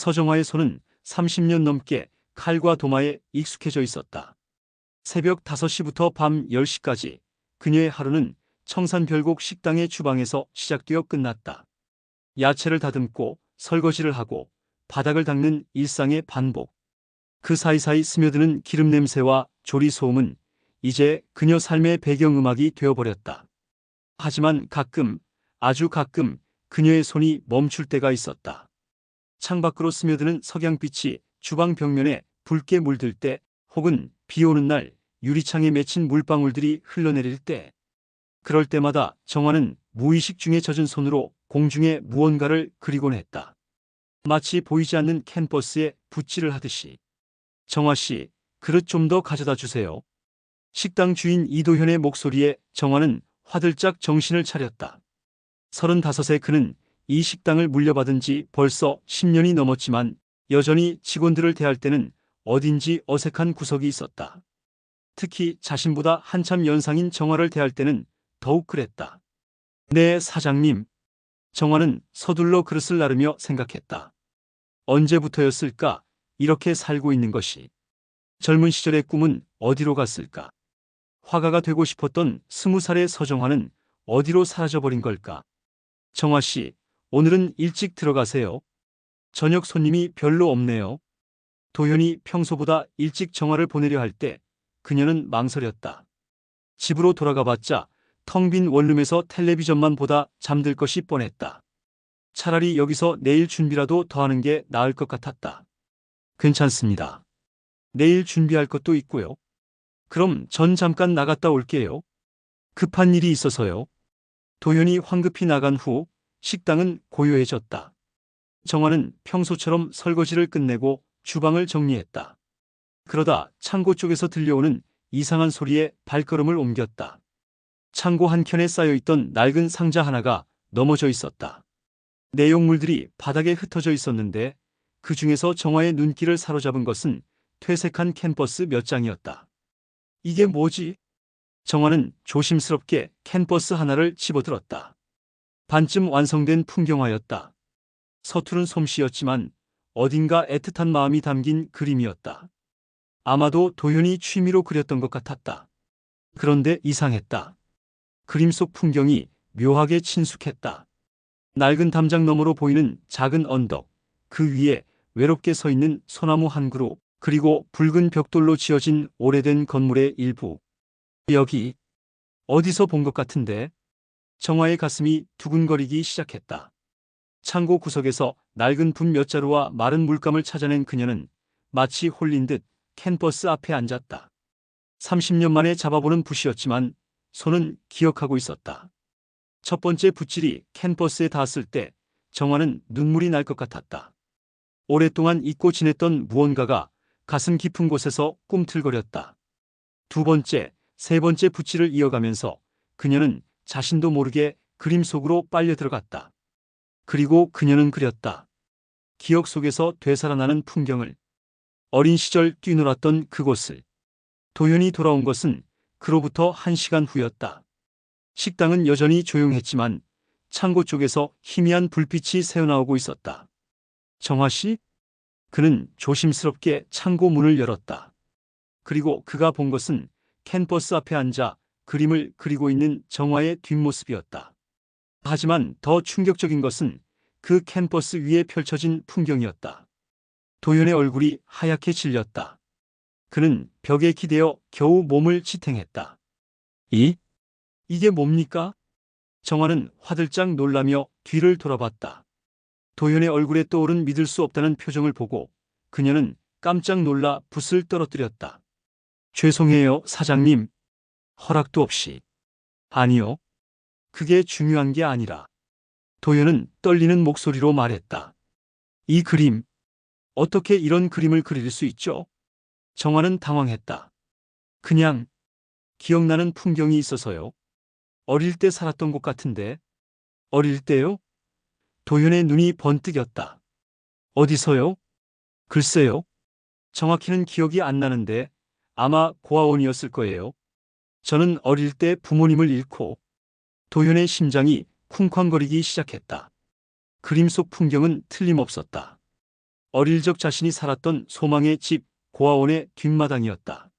서정화의 손은 30년 넘게 칼과 도마에 익숙해져 있었다. 새벽 5시부터 밤 10시까지 그녀의 하루는 청산 별곡 식당의 주방에서 시작되어 끝났다. 야채를 다듬고 설거지를 하고 바닥을 닦는 일상의 반복. 그 사이사이 스며드는 기름 냄새와 조리 소음은 이제 그녀 삶의 배경음악이 되어버렸다. 하지만 가끔, 아주 가끔 그녀의 손이 멈출 때가 있었다. 창밖으로 스며드는 석양빛이 주방 벽면에 붉게 물들 때 혹은 비 오는 날 유리창에 맺힌 물방울들이 흘러내릴 때 그럴 때마다 정화는 무의식 중에 젖은 손으로 공중에 무언가를 그리곤 했다. 마치 보이지 않는 캔버스에 붓질을 하듯이. 정화 씨, 그릇 좀 더 가져다 주세요. 식당 주인 이도현의 목소리에 정화는 화들짝 정신을 차렸다. 서른다섯에 그는 이 식당을 물려받은 지 벌써 10년이 넘었지만 여전히 직원들을 대할 때는 어딘지 어색한 구석이 있었다. 특히 자신보다 한참 연상인 정화를 대할 때는 더욱 그랬다. 네, 사장님. 정화는 서둘러 그릇을 나르며 생각했다. 언제부터였을까 이렇게 살고 있는 것이. 젊은 시절의 꿈은 어디로 갔을까? 화가가 되고 싶었던 스무 살의 서정화는 어디로 사라져버린 걸까? 정화 씨, 오늘은 일찍 들어가세요. 저녁 손님이 별로 없네요. 도현이 평소보다 일찍 정화를 보내려 할 때 그녀는 망설였다. 집으로 돌아가 봤자 텅 빈 원룸에서 텔레비전만 보다 잠들 것이 뻔했다. 차라리 여기서 내일 준비라도 더 하는 게 나을 것 같았다. 괜찮습니다. 내일 준비할 것도 있고요. 그럼 전 잠깐 나갔다 올게요. 급한 일이 있어서요. 도현이 황급히 나간 후 식당은 고요해졌다. 정화는 평소처럼 설거지를 끝내고 주방을 정리했다. 그러다 창고 쪽에서 들려오는 이상한 소리에 발걸음을 옮겼다. 창고 한켠에 쌓여있던 낡은 상자 하나가 넘어져 있었다. 내용물들이 바닥에 흩어져 있었는데 그 중에서 정화의 눈길을 사로잡은 것은 퇴색한 캔버스 몇 장이었다. 이게 뭐지? 정화는 조심스럽게 캔버스 하나를 집어들었다. 반쯤 완성된 풍경화였다. 서투른 솜씨였지만 어딘가 애틋한 마음이 담긴 그림이었다. 아마도 도현이 취미로 그렸던 것 같았다. 그런데 이상했다. 그림 속 풍경이 묘하게 친숙했다. 낡은 담장 너머로 보이는 작은 언덕, 그 위에 외롭게 서 있는 소나무 한 그루, 그리고 붉은 벽돌로 지어진 오래된 건물의 일부. 여기 어디서 본 것 같은데? 정화의 가슴이 두근거리기 시작했다. 창고 구석에서 낡은 분 몇 자루와 마른 물감을 찾아낸 그녀는 마치 홀린 듯 캔버스 앞에 앉았다. 30년 만에 잡아보는 붓이었지만 손은 기억하고 있었다. 첫 번째 붓질이 캔버스에 닿았을 때 정화는 눈물이 날 것 같았다. 오랫동안 잊고 지냈던 무언가가 가슴 깊은 곳에서 꿈틀거렸다. 두 번째, 세 번째 붓질을 이어가면서 그녀는 자신도 모르게 그림 속으로 빨려 들어갔다. 그리고 그녀는 그렸다. 기억 속에서 되살아나는 풍경을 어린 시절 뛰놀았던 그곳을 도현이 돌아온 것은 그로부터 한 시간 후였다. 식당은 여전히 조용했지만 창고 쪽에서 희미한 불빛이 새어나오고 있었다. 정화 씨? 그는 조심스럽게 창고 문을 열었다. 그리고 그가 본 것은 캔버스 앞에 앉아 그림을 그리고 있는 정화의 뒷모습이었다. 하지만 더 충격적인 것은 그 캔버스 위에 펼쳐진 풍경이었다. 도현의 얼굴이 하얗게 질렸다. 그는 벽에 기대어 겨우 몸을 지탱했다. 이? 이게 뭡니까? 정화는 화들짝 놀라며 뒤를 돌아봤다. 도현의 얼굴에 떠오른 믿을 수 없다는 표정을 보고 그녀는 깜짝 놀라 붓을 떨어뜨렸다. 죄송해요, 사장님. 허락도 없이. 아니요. 그게 중요한 게 아니라. 도현은 떨리는 목소리로 말했다. 이 그림. 어떻게 이런 그림을 그릴 수 있죠? 정화는 당황했다. 그냥 기억나는 풍경이 있어서요. 어릴 때 살았던 곳 같은데. 어릴 때요? 도현의 눈이 번뜩였다. 어디서요? 글쎄요. 정확히는 기억이 안 나는데 아마 고아원이었을 거예요. 저는 어릴 때 부모님을 잃고 도현의 심장이 쿵쾅거리기 시작했다. 그림 속 풍경은 틀림없었다. 어릴 적 자신이 살았던 소망의 집 고아원의 뒷마당이었다.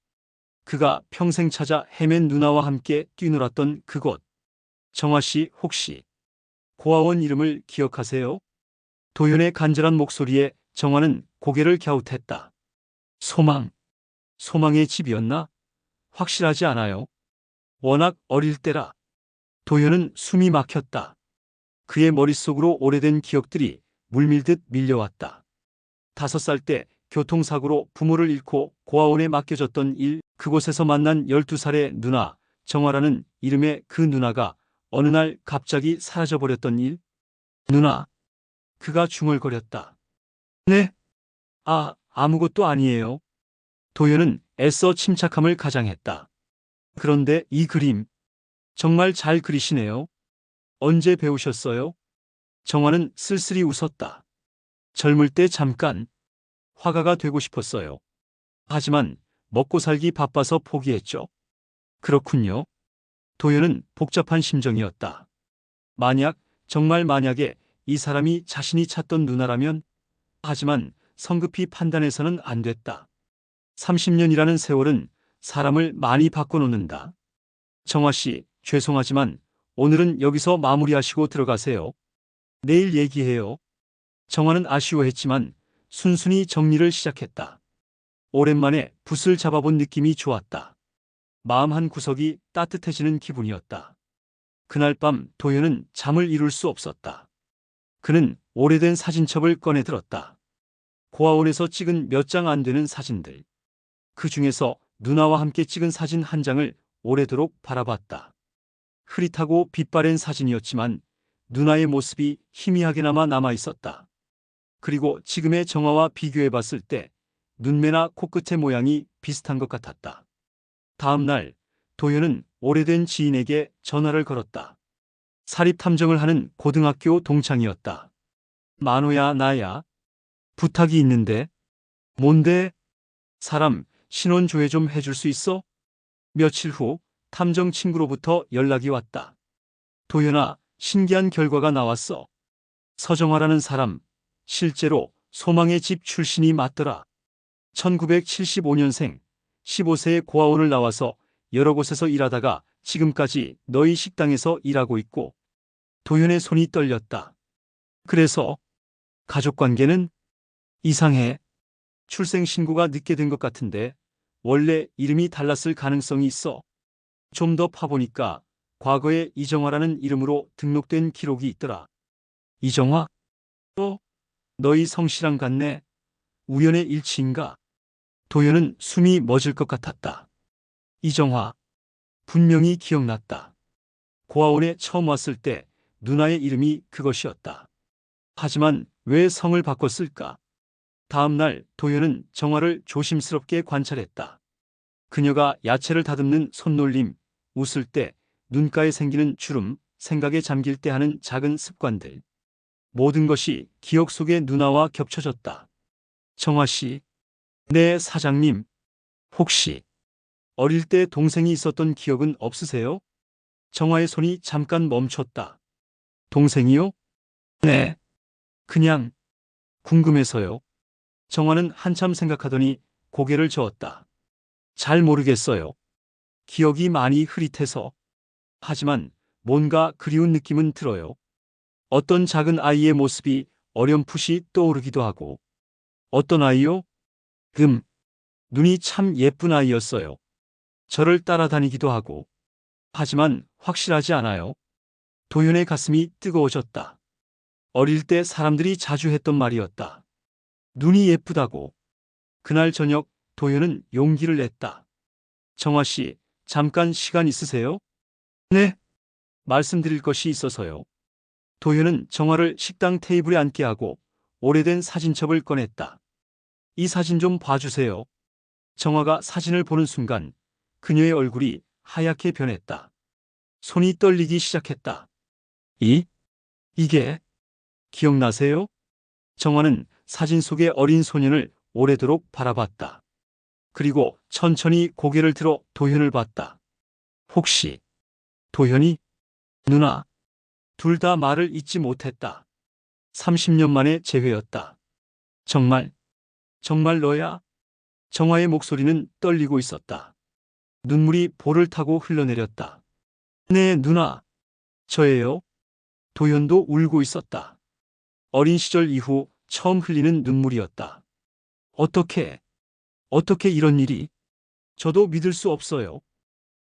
그가 평생 찾아 헤맨 누나와 함께 뛰놀았던 그곳. 정화 씨 혹시 고아원 이름을 기억하세요? 도현의 간절한 목소리에 정화는 고개를 갸웃했다. 소망. 소망의 집이었나? 확실하지 않아요. 워낙 어릴 때라. 도현은 숨이 막혔다. 그의 머릿속으로 오래된 기억들이 물밀듯 밀려왔다. 다섯 살 때 교통사고로 부모를 잃고 고아원에 맡겨졌던 일, 그곳에서 만난 12살의 누나, 정화라는 이름의 그 누나가 어느 날 갑자기 사라져버렸던 일? 누나. 그가 중얼거렸다. 네? 아, 아무것도 아니에요. 도현은 애써 침착함을 가장했다. 그런데 이 그림, 정말 잘 그리시네요. 언제 배우셨어요? 정화는 쓸쓸히 웃었다. 젊을 때 잠깐 화가가 되고 싶었어요. 하지만 먹고 살기 바빠서 포기했죠. 그렇군요. 도현은 복잡한 심정이었다. 만약, 정말 만약에 이 사람이 자신이 찾던 누나라면, 하지만 성급히 판단해서는 안 됐다. 30년이라는 세월은 사람을 많이 바꿔놓는다. 정화 씨, 죄송하지만 오늘은 여기서 마무리하시고 들어가세요. 내일 얘기해요. 정화는 아쉬워했지만 순순히 정리를 시작했다. 오랜만에 붓을 잡아본 느낌이 좋았다. 마음 한 구석이 따뜻해지는 기분이었다. 그날 밤 도현은 잠을 이룰 수 없었다. 그는 오래된 사진첩을 꺼내 들었다. 고아원에서 찍은 몇 장 안 되는 사진들. 그 중에서 누나와 함께 찍은 사진 한 장을 오래도록 바라봤다. 흐릿하고 빛바랜 사진이었지만 누나의 모습이 희미하게나마 남아 있었다. 그리고 지금의 정화와 비교해 봤을 때 눈매나 코끝의 모양이 비슷한 것 같았다. 다음 날 도현은 오래된 지인에게 전화를 걸었다. 사립 탐정을 하는 고등학교 동창이었다. 만호야 나야. 부탁이 있는데. 뭔데? 사람 신원 조회 좀 해줄 수 있어? 며칠 후 탐정 친구로부터 연락이 왔다. 도현아, 신기한 결과가 나왔어. 서정화라는 사람, 실제로 소망의 집 출신이 맞더라. 1975년생, 15세의 고아원을 나와서 여러 곳에서 일하다가 지금까지 너희 식당에서 일하고 있고, 도현의 손이 떨렸다. 그래서, 가족 관계는 이상해. 출생 신고가 늦게 된 것 같은데, 원래 이름이 달랐을 가능성이 있어. 좀 더 파보니까 과거에 이정화라는 이름으로 등록된 기록이 있더라. 이정화? 어? 너희 성씨랑 같네. 우연의 일치인가? 도현은 숨이 멎을 것 같았다. 이정화. 분명히 기억났다. 고아원에 처음 왔을 때 누나의 이름이 그것이었다. 하지만 왜 성을 바꿨을까? 다음 날 도현은 정화를 조심스럽게 관찰했다. 그녀가 야채를 다듬는 손놀림, 웃을 때, 눈가에 생기는 주름, 생각에 잠길 때 하는 작은 습관들. 모든 것이 기억 속의 누나와 겹쳐졌다. 정화 씨, 네 사장님, 혹시 어릴 때 동생이 있었던 기억은 없으세요? 정화의 손이 잠깐 멈췄다. 동생이요? 네. 그냥 궁금해서요. 정화는 한참 생각하더니 고개를 저었다. 잘 모르겠어요. 기억이 많이 흐릿해서. 하지만 뭔가 그리운 느낌은 들어요. 어떤 작은 아이의 모습이 어렴풋이 떠오르기도 하고. 어떤 아이요? 금. 눈이 참 예쁜 아이였어요. 저를 따라다니기도 하고. 하지만 확실하지 않아요. 도현의 가슴이 뜨거워졌다. 어릴 때 사람들이 자주 했던 말이었다. 눈이 예쁘다고. 그날 저녁 도현은 용기를 냈다. 정화 씨, 잠깐 시간 있으세요? 네. 말씀드릴 것이 있어서요. 도현은 정화를 식당 테이블에 앉게 하고 오래된 사진첩을 꺼냈다. 이 사진 좀 봐주세요. 정화가 사진을 보는 순간 그녀의 얼굴이 하얗게 변했다. 손이 떨리기 시작했다. 이? 이게? 기억나세요? 정화는 사진 속의 어린 소년을 오래도록 바라봤다. 그리고 천천히 고개를 들어 도현을 봤다. 혹시 도현이? 누나. 둘 다 말을 잊지 못했다. 30년 만의 재회였다. 정말, 정말 너야? 정화의 목소리는 떨리고 있었다. 눈물이 볼을 타고 흘러내렸다. 네, 누나. 저예요. 도현도 울고 있었다. 어린 시절 이후 처음 흘리는 눈물이었다. 어떻게, 어떻게 이런 일이? 저도 믿을 수 없어요.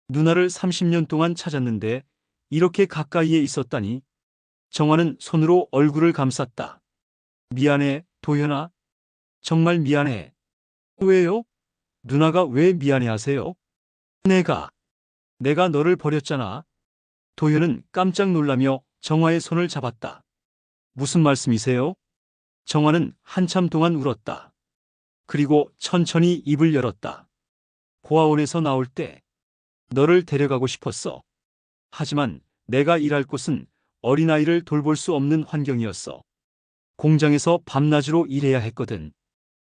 누나를 30년 동안 찾았는데 이렇게 가까이에 있었다니. 정화는 손으로 얼굴을 감쌌다. 미안해, 도현아. 정말 미안해. 왜요? 누나가 왜 미안해 하세요? 내가, 내가 너를 버렸잖아. 도현은 깜짝 놀라며 정화의 손을 잡았다. 무슨 말씀이세요? 정화는 한참 동안 울었다. 그리고 천천히 입을 열었다. 고아원에서 나올 때 너를 데려가고 싶었어. 하지만 내가 일할 곳은 어린아이를 돌볼 수 없는 환경이었어. 공장에서 밤낮으로 일해야 했거든.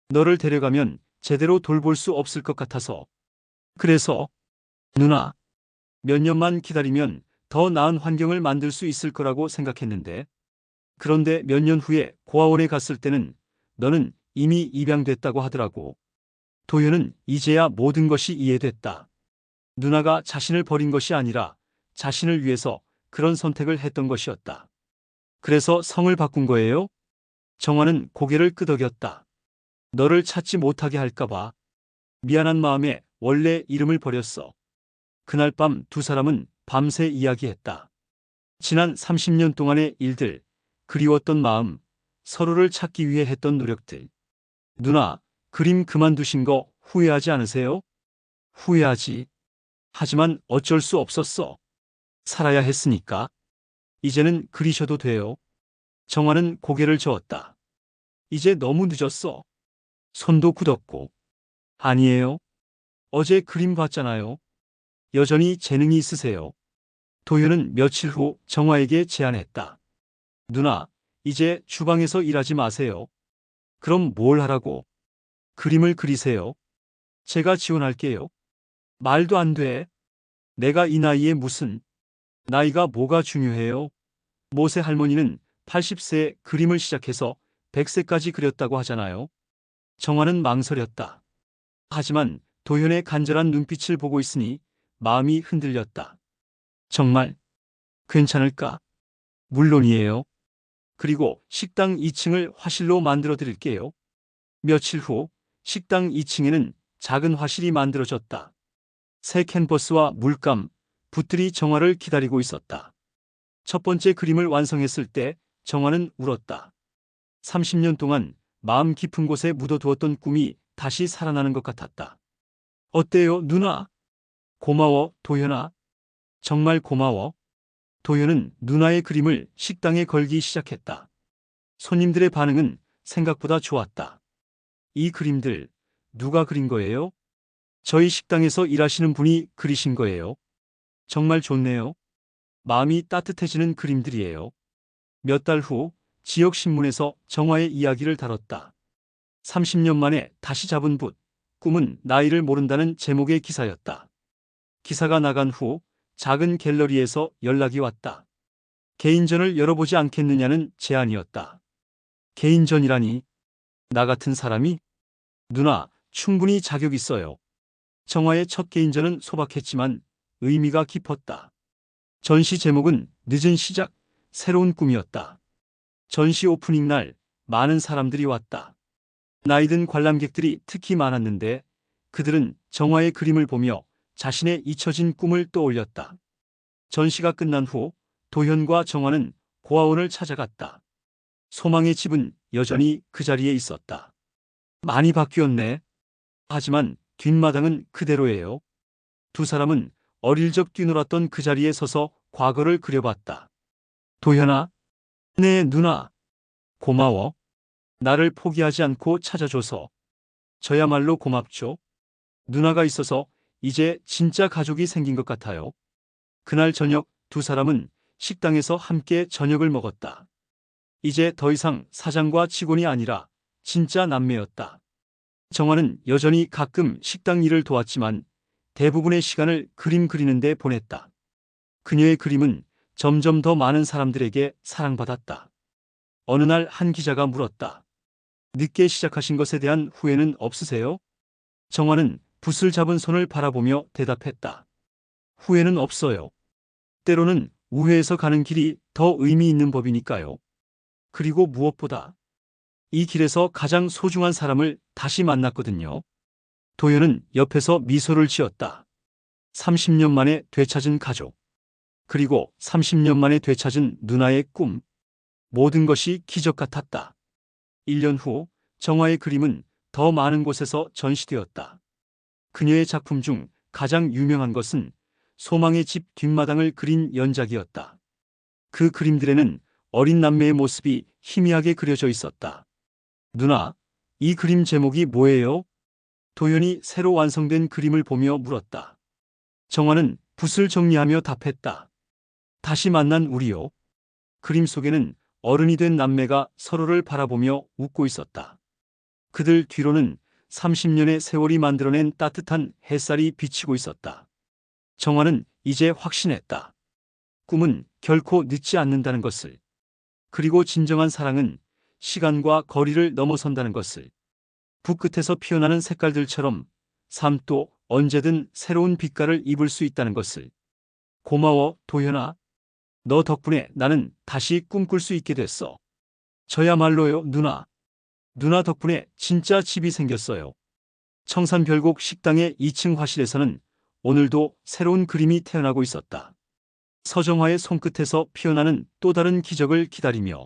너를 데려가면 제대로 돌볼 수 없을 것 같아서. 그래서, 누나, 몇 년만 기다리면 더 나은 환경을 만들 수 있을 거라고 생각했는데, 그런데 몇 년 후에 고아원에 갔을 때는 너는 이미 입양됐다고 하더라고. 도현은 이제야 모든 것이 이해됐다. 누나가 자신을 버린 것이 아니라 자신을 위해서 그런 선택을 했던 것이었다. 그래서 성을 바꾼 거예요? 정화는 고개를 끄덕였다. 너를 찾지 못하게 할까봐. 미안한 마음에 원래 이름을 버렸어. 그날 밤 두 사람은 밤새 이야기했다. 지난 30년 동안의 일들, 그리웠던 마음, 서로를 찾기 위해 했던 노력들. 누나, 그림 그만두신 거 후회하지 않으세요? 후회하지. 하지만 어쩔 수 없었어. 살아야 했으니까. 이제는 그리셔도 돼요. 정화는 고개를 저었다. 이제 너무 늦었어. 손도 굳었고. 아니에요. 어제 그림 봤잖아요. 여전히 재능이 있으세요. 도현은 며칠 후 정화에게 제안했다. 누나, 이제 주방에서 일하지 마세요. 그럼 뭘 하라고? 그림을 그리세요. 제가 지원할게요. 말도 안 돼. 내가 이 나이에 무슨, 나이가 뭐가 중요해요? 모세 할머니는 80세에 그림을 시작해서 100세까지 그렸다고 하잖아요. 정화는 망설였다. 하지만 도현의 간절한 눈빛을 보고 있으니 마음이 흔들렸다. 정말 괜찮을까? 물론이에요. 그리고 식당 2층을 화실로 만들어 드릴게요. 며칠 후 식당 2층에는 작은 화실이 만들어졌다. 새 캔버스와 물감, 붓들이 정화를 기다리고 있었다. 첫 번째 그림을 완성했을 때 정화는 울었다. 30년 동안 마음 깊은 곳에 묻어두었던 꿈이 다시 살아나는 것 같았다. 어때요, 누나? 고마워, 도현아. 정말 고마워. 도현은 누나의 그림을 식당에 걸기 시작했다. 손님들의 반응은 생각보다 좋았다. 이 그림들 누가 그린 거예요? 저희 식당에서 일하시는 분이 그리신 거예요. 정말 좋네요. 마음이 따뜻해지는 그림들이에요. 몇 달 후 지역 신문에서 정화의 이야기를 다뤘다. 30년 만에 다시 잡은 붓, 꿈은 나이를 모른다는 제목의 기사였다. 기사가 나간 후 작은 갤러리에서 연락이 왔다. 개인전을 열어보지 않겠느냐는 제안이었다. 개인전이라니. 나 같은 사람이? 누나, 충분히 자격 있어요. 정화의 첫 개인전은 소박했지만 의미가 깊었다. 전시 제목은 늦은 시작, 새로운 꿈이었다. 전시 오프닝 날 많은 사람들이 왔다. 나이든 관람객들이 특히 많았는데 그들은 정화의 그림을 보며 자신의 잊혀진 꿈을 떠올렸다. 전시가 끝난 후 도현과 정화는 고아원을 찾아갔다. 소망의 집은 여전히 그 자리에 있었다. 많이 바뀌었네. 하지만 뒷마당은 그대로예요. 두 사람은 어릴 적 뛰놀았던 그 자리에 서서 과거를 그려봤다. 도현아, 네 누나, 고마워. 나를 포기하지 않고 찾아줘서. 저야말로 고맙죠. 누나가 있어서 이제 진짜 가족이 생긴 것 같아요. 그날 저녁 두 사람은 식당에서 함께 저녁을 먹었다. 이제 더 이상 사장과 직원이 아니라 진짜 남매였다. 정화는 여전히 가끔 식당 일을 도왔지만 대부분의 시간을 그림 그리는 데 보냈다. 그녀의 그림은 점점 더 많은 사람들에게 사랑받았다. 어느 날 한 기자가 물었다. 늦게 시작하신 것에 대한 후회는 없으세요? 정화는 붓을 잡은 손을 바라보며 대답했다. 후회는 없어요. 때로는 우회해서 가는 길이 더 의미 있는 법이니까요. 그리고 무엇보다 이 길에서 가장 소중한 사람을 다시 만났거든요. 도연은 옆에서 미소를 지었다. 30년 만에 되찾은 가족. 그리고 30년 만에 되찾은 누나의 꿈. 모든 것이 기적 같았다. 1년 후 정화의 그림은 더 많은 곳에서 전시되었다. 그녀의 작품 중 가장 유명한 것은 소망의 집 뒷마당을 그린 연작이었다. 그 그림들에는 어린 남매의 모습이 희미하게 그려져 있었다. 누나, 이 그림 제목이 뭐예요? 도연이 새로 완성된 그림을 보며 물었다. 정화는 붓을 정리하며 답했다. 다시 만난 우리요. 그림 속에는 어른이 된 남매가 서로를 바라보며 웃고 있었다. 그들 뒤로는 30년의 세월이 만들어낸 따뜻한 햇살이 비치고 있었다. 정화는 이제 확신했다. 꿈은 결코 늦지 않는다는 것을. 그리고 진정한 사랑은 시간과 거리를 넘어선다는 것을. 붓 끝에서 피어나는 색깔들처럼 삶도 언제든 새로운 빛깔을 입을 수 있다는 것을. 고마워, 도현아. 너 덕분에 나는 다시 꿈꿀 수 있게 됐어. 저야말로요, 누나. 누나 덕분에 진짜 집이 생겼어요. 청산 별곡 식당의 2층 화실에서는 오늘도 새로운 그림이 태어나고 있었다. 서정화의 손끝에서 피어나는 또 다른 기적을 기다리며